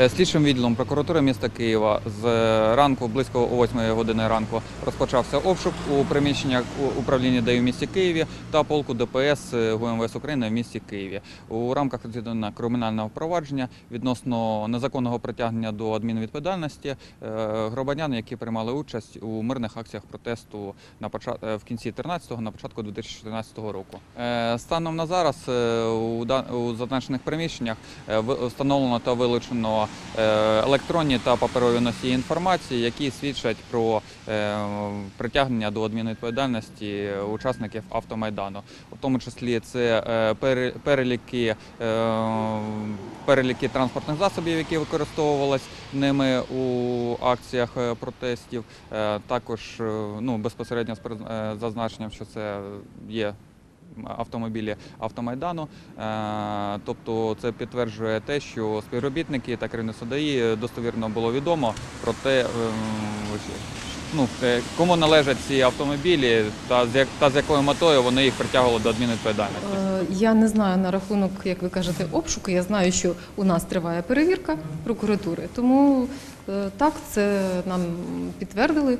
Е, Слідчим відділом прокуратури міста Києва з ранку, близько о 8 години ранку, розпочався обшук у приміщеннях управління ДАІ в місті Києві та полку ДПС ГУМВС України в місті Києві. У рамках розслідування кримінального провадження відносно незаконного притягнення до адмінвідповідальності е, громадян, які приймали участь у мирних акціях протесту на е, в кінці 13-го, на початку 2014 року. Е, Станом на зараз е, у у зазначених приміщеннях е, встановлено та вилучено е, електронні та паперові носії інформації, які свідчать про е, притягнення до адмінвідповідальності учасників автомайдану. У тому числі це е, переліки, е, переліки транспортних засобів, які використовувались ними у акціях е, протестів. Е, Також е, ну, безпосередньо з е, зазначенням, що це є автомобілі автомайдану. Е, Тобто це підтверджує те, що співробітники та керівництво ДАІ достовірно було відомо про те, ем, ну, е, кому належать ці автомобілі та з як- та з якою метою вони їх притягували до адмінвідповідальності. Е, Я не знаю на рахунок, як ви кажете, обшуку. Я знаю, що у нас триває перевірка прокуратури. Тому так, це нам підтвердили.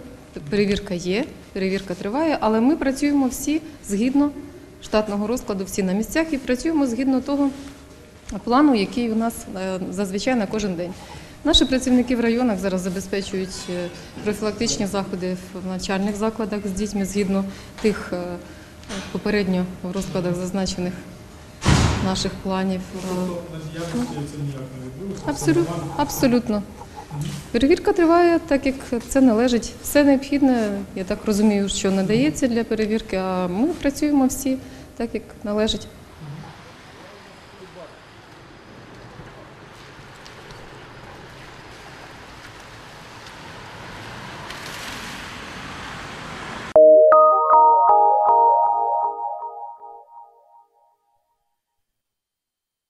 Перевірка є, перевірка триває, але ми працюємо всі згідно штатного розкладу, всі на місцях і працюємо згідно того плану, який у нас е, зазвичай на кожен день. Наші працівники в районах зараз забезпечують е, профілактичні заходи в навчальних закладах з дітьми згідно тих е, попередньо в розкладах зазначених наших планів. Е, Абсолютно, абсолютно. Перевірка триває так, як це належить. Все необхідне, я так розумію, що надається для перевірки, а ми працюємо всі так, як належить.